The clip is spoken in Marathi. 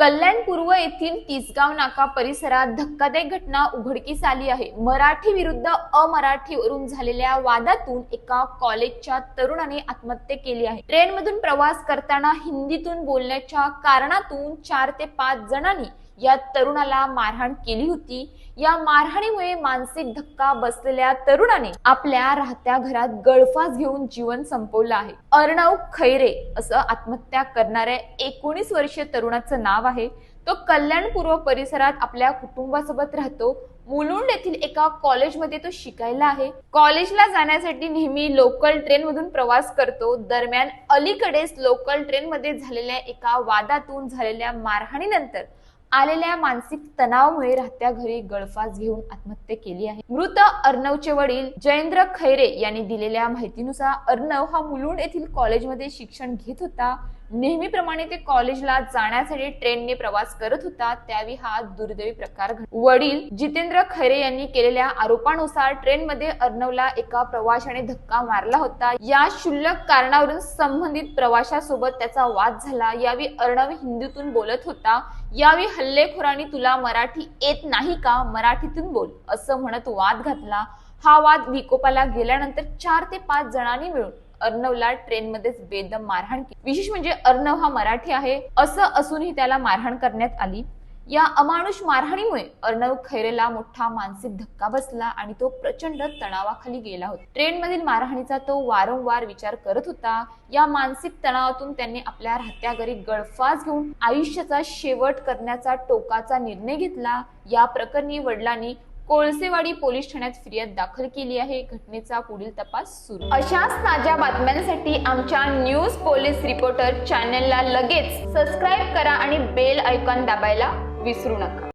कल्याण पूर्व येथील तिसगाव नाका परिसरात धक्कादायक घटना उघडकीस आली आहे. मराठी विरुद्ध अमराठीवरून झालेल्या वादातून एका कॉलेजच्या तरुणाने आत्महत्या केली आहे. ट्रेनमधून प्रवास करताना हिंदीतून बोलण्याच्या कारणातून चार ते पाच जणांनी या तरुणाला मारहाण केली होती. या मारहाणीमुळे मानसिक धक्का बसलेल्या तरुणाने आपल्या राहत्या घरात गळफास घेऊन जीवन संपवलं आहे. अर्णव खैरे असं आत्महत्या करणाऱ्या एकोणीस वर्षीय तरुणाचं नाव आहे. तो कल्याण पूर्व परिसरात आपल्या कुटुंबासोबत राहतो. मुलुंड येथील एका कॉलेजमध्ये तो शिकायला आहे. कॉलेजला जाण्यासाठी नेहमी लोकल ट्रेन मधून प्रवास करतो. दरम्यान अलीकडेच लोकल ट्रेन मध्ये झालेल्या एका वादातून झालेल्या मारहाणीनंतर आलेल्या मानसिक तणावामुळे राहत्या घरी गळफास घेऊन आत्महत्या केली आहे. मृत अर्णवचे वडील जयेंद्र खैरे यांनी दिलेल्या माहितीनुसार अर्णव हा मुलुंड येथील कॉलेजमध्ये शिक्षण घेत होता. नेहमीप्रमाणे ते कॉलेजला जाण्यासाठी ट्रेनने प्रवास करत होता त्यावेळी हा दुर्दैवी प्रकार वडील जितेंद्र खैरे यांनी केलेल्या आरोपानुसार ट्रेनमध्ये अर्णवला एका प्रवाशाने धक्का मारला होता. या क्षुल्लक कारणावरून संबंधित प्रवाशासोबत त्याचा वाद झाला. यावेळी अर्णव हिंदीतून बोलत होता यावेळी हल्लेखोरांनी तुला मराठी येत नाही का? मराठीतून बोल असं म्हणत वाद घातला. हा वाद विकोपाला गेल्यानंतर चार ते पाच जणांनी मिळून अर्णवला ट्रेनमध्येच बेदम मारहाण केली. विशेष म्हणजे अर्णव हा मराठी आहे असं असूनही त्याला मारहाण करण्यात आली. या अमानुष मारहाणीमुळे अर्णव खैरेला मोठा मानसिक धक्का बसला आणि तो प्रचंड तणावाखाली गेला होता. ट्रेनमधील मारहाणीचा तो वारंवार विचार करत होता. या मानसिक तणावातून त्यांनी आपल्या राहत्या घरी गळफास घेऊन आयुष्याचा शेवट करण्याचा टोकाचा निर्णय घेतला. या प्रकरणी वडिलांनी कोळसेवाडी पोलीस ठाण्यात फिर्याद दाखल केली आहे. घटनेचा पुढील तपास सुरू. अशाच ताज्या बातम्यांसाठी आमच्या न्यूज पोलीस रिपोर्टर चॅनलला लगेच सबस्क्राईब करा आणि बेल आयकॉन दाबायला विसरू नका.